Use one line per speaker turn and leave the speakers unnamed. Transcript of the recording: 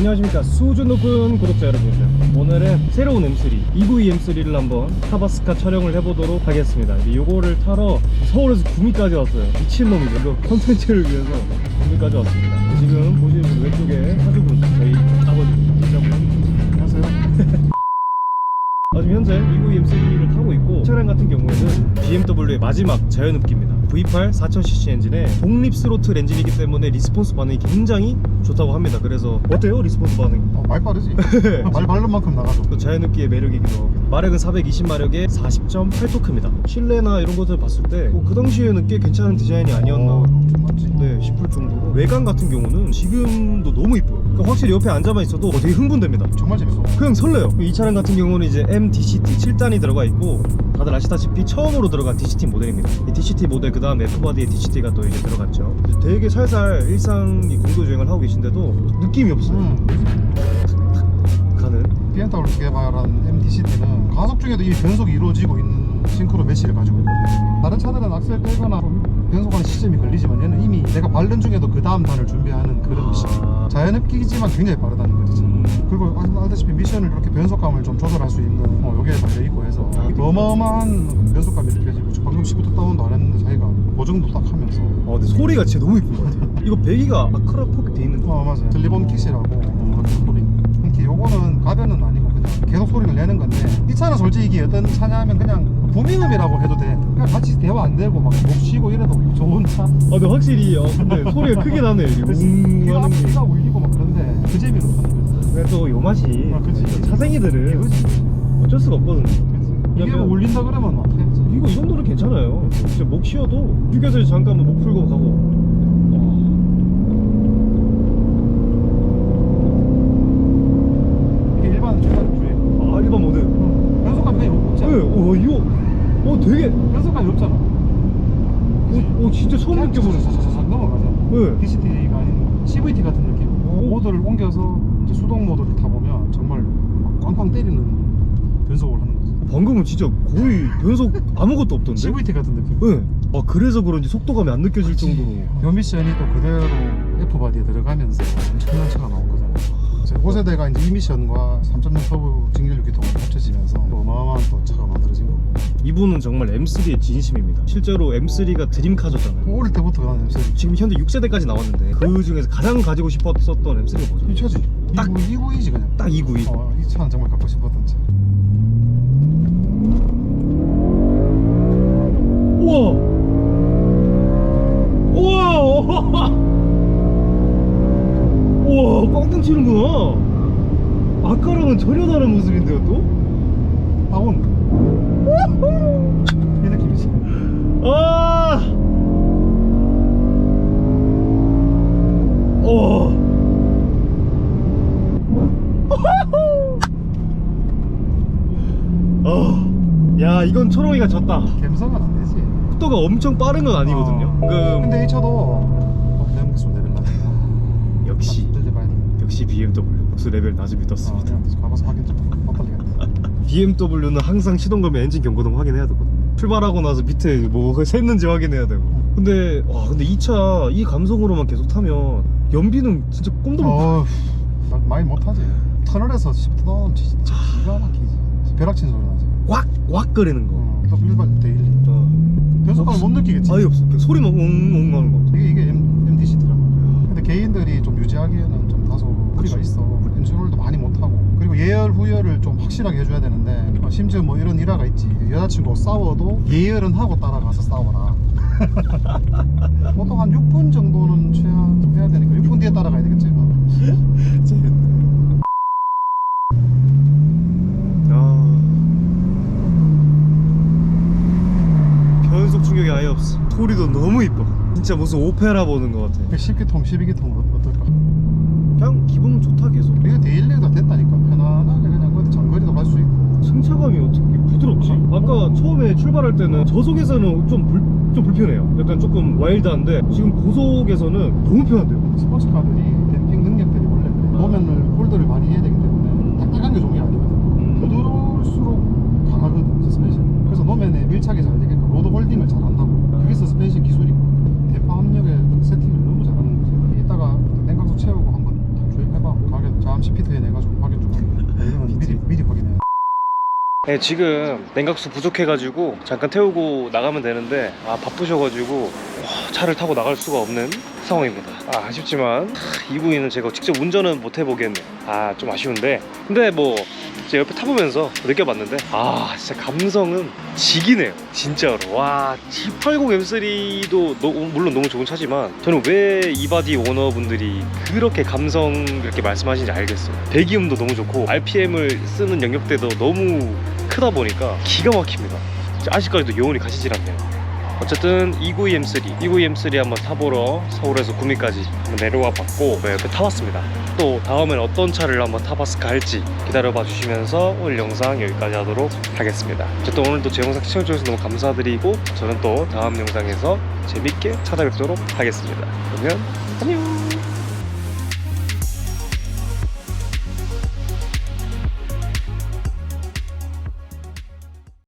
안녕하십니까. 수준 높은 구독자 여러분들. 오늘은 새로운 M3 EV M3를 한번 타바스카 촬영을 해보도록 하겠습니다. 이제 요거를 타러 서울에서 구미까지 왔어요. 미친놈이죠. 이거 컨텐츠를 위해서 구미까지 왔습니다. 지금 보시는 분 왼쪽에 사주분 저희 아버지 이자분 안녕하세요. 아, 지금 현재 EV M3를 타고 있고 차량 같은 경우에는 BMW의 마지막 자연흡기입니다 V8 4000cc 엔진에 독립 스로틀 엔진이기 때문에 리스폰스 반응이 굉장히 좋다고 합니다. 그래서 어때요? 리스폰스 반응이?
어, 말 빠르지? 말 바른 만큼 나가죠.
또 자연흡기의 매력이기도 하고. 마력은 420마력에 40.8토크입니다. 실내나 이런 것들 봤을 때 그 당시에는 꽤 괜찮은 디자인이 아니었나
어?
네 싶을 정도로. 외관 같은 경우는 지금도 너무 이뻐요. 그러니까 확실히 옆에 앉아만 있어도 어, 되게 흥분됩니다.
정말 재밌어.
그냥 설레요. 이 차량 같은 경우는 이제 MDCT 7단이 들어가 있고 다들 아시다시피 처음으로 들어간 DCT 모델입니다. 이 DCT 모델 그 다음에 F바디에 DCT가 또 이제 들어갔죠. 되게 살살 일상 이 공도 주행을 하고 계신데도 느낌이 없어요.
음,
가는.
BMW 개발한 MDCT는 가속 중에도 이 변속이 이루어지고 있는 싱크로 메시를 가지고 있거든 다른 차들은 악셀 떼거나 좀 변속하는 시점이 걸리지만 얘는 이미 내가 밟는 중에도 그 다음 단을 준비하는 그런
아.
식 자연 흡기지만 굉장히 빠르다는 거지
음.
그리고 아- 알다시피 미션을 이렇게 변속감을 좀 조절할 수 있는 어, 요게 달려 있고 해서
아,
어마어마한 변속감이 느껴지고 저 방금 19도 다운도 안 했는데 자기가 보정도 딱 하면서.
어 근데 소리가 진짜 너무 이쁜 것 같아요 이거 배기가 아크라 포크 돼 있는 거.
어 맞아요. 슬리본 킷이라고 어, 소리. 특히 요거는 가변은 아니고 그냥 계속 소리를 내는 건데 이 차는 솔직히 어떤 차냐면 그냥 부미음이라고 해도 돼. 그냥 같이 대화 안 되고 막 목 쉬고 이래도 좋은 차.
아 근데 확실히 어 근데 소리가 크게 나네요 이게. 웅
귀가,
하는 게.
귀가 울리고 막 그런데 그 재미로 타는 거지
근데 또요 맛이
아, 그치.
차생이들은
그치.
어쩔 수가 없거든요.
이게 뭐 울린다 그러면 막
이거 이 정도는 괜찮아요. 진짜 목 쉬어도 휴게소에 잠깐 뭐목 풀고 가고.
이게 일반 일반 주행
아 일반 모드.
변속감 그냥 없지
네,
않아
어 이거 어 되게
변속감이 없잖아
어, 어 진짜 처음 느껴보는.
싹 넘어가죠
네.
DCT가 아닌 CVT 같은 느낌
오.
모드를 옮겨서 이제 수동 모드를 타보면 정말 막 꽝꽝 때리는
방금은 진짜 거의 변속 아무것도 없던데.
CVT 같은 느낌
네. 아 그래서 그런지 속도감이 안 느껴질 정도로.
요 미션이 또 그대로 F바디에 들어가면서 엄청난 차가 나온 거잖아요 이제 5세대가 이제 이 미션과 3.0 터보 직렬 기통이 합쳐지면서 또 어마어마한 또 차가 만들어진 거고
이분은 정말 M3의 진심입니다. 실제로 M3가 드림카잖아요.
어릴 때부터 나는 M3
지금 현재 6세대까지 나왔는데 그 중에서 가장 가지고 싶었었던 M3가 뭐죠?
이 차지
딱.
2구, 2구이지 그냥
딱 292.
어, 이 차는 정말 갖고 싶었던 차
우와, 꽝땅 치는구나. 아까랑은 전혀 다른 모습인데요, 또?
다운 이 느낌이지
아! 어. 어. 야, 이건 초롱이가 졌다.
감성은 안 되지
속도가 엄청 빠른 건 아니거든요.
어.
그
근데 이 차도 어, 내목소 레벨 낮아
역시
들려봐야 돼
역시 BMW 목수 레벨 낮음이
어,
떴습니다.
그냥 가봐서 확인 좀 엇갈리겠다
BMW는 항상 시동 걸면 엔진 경고등 확인해야 되거든요. 출발하고 나서 밑에 뭐 샜는지 확인해야 되고. 근데 와 근데 이 차 이 감성으로만 계속 타면 연비는 진짜 꿈도 못.
어, 나 많이 못하지 터널에서 시프트 나오면 진짜 기가 막히지 벼락친 소리 나지
왁왁 거리는 거.
어, 또 일반 데일리
어.
변속감을 못 느끼겠지
아예 없어. 그냥 소리만 웅웅 하는 거.
이게, 이게 M, MDCT란 말이야 근데 개인들이 좀 유지하기에는
그치.
있어 엔진오일도 많이 못하고 그리고 예열 후열을 좀 확실하게 해줘야 되는데 어, 심지어 뭐 이런 일화가 있지 여자친구 싸워도 예열은 하고 따라가서 싸워라 보통 한 6분 정도는 최하 좀 해야 되니까 6분 뒤에 따라가야 되겠지 어.
재밌네. 아. 변속 충격이 아예 없어. 소리도 너무 이뻐. 진짜 무슨 오페라 보는 것 같아.
10기통 12기통 어떨까
그냥 기분 좋다 계속.
이게 데일리가 됐다니까 편안하게 그냥 어디 장거리도 갈 수 있고
승차감이 어떻게 부드럽지? 아까 처음에 출발할 때는 저속에서는 좀, 불, 좀 불편해요. 약간 조금 와일드한데 지금 고속에서는 너무 편한데요?
스포츠카들이 댐핑 능력들이 원래 그래 노면을 홀드를 많이 해야 되기 때문에 딱딱한 게 좋은 게 아니거든
음.
부드러울수록 강하거든 서스펜션 그래서 노면에 밀착이 잘 되게끔 로드 홀딩을 잘 한다고 그게 서스펜션 기술이고 대파 압력의 세팅을 너무 잘하는 거지 이따가 냉각수 채우고 한번 다 주행해봐 가게 자
네, 지금 냉각수 부족해가지고 잠깐 태우고 나가면 되는데 아 바쁘셔가지고 와, 차를 타고 나갈 수가 없는 상황입니다. 아, 아쉽지만 이부인은 제가 직접 운전은 못 해보겠네. 아좀 아쉬운데 근데 뭐 제가 옆에 타보면서 느껴봤는데 아 진짜 감성은 지기네요 진짜로 와 G80 M3도 물론 너무 좋은 차지만 저는 왜 이바디 오너분들이 그렇게 감성 이렇게 말씀하시는지 알겠어요 배기음도 너무 좋고 RPM을 쓰는 영역대도 너무 크다 보니까 기가 막힙니다 아직까지도 여운이 가시질 않네요 어쨌든 292 M3, 292 M3 한번 타보러 서울에서 구미까지 한번 내려와 봤고 네, 옆에 타봤습니다. 또 다음엔 어떤 차를 한번 타봤을까 할지 기다려봐 주시면서 오늘 영상 여기까지 하도록 하겠습니다. 어쨌든 오늘도 제 영상 시청해주셔서 너무 감사드리고 저는 또 다음 영상에서 재밌게 찾아뵙도록 하겠습니다. 그러면 안녕!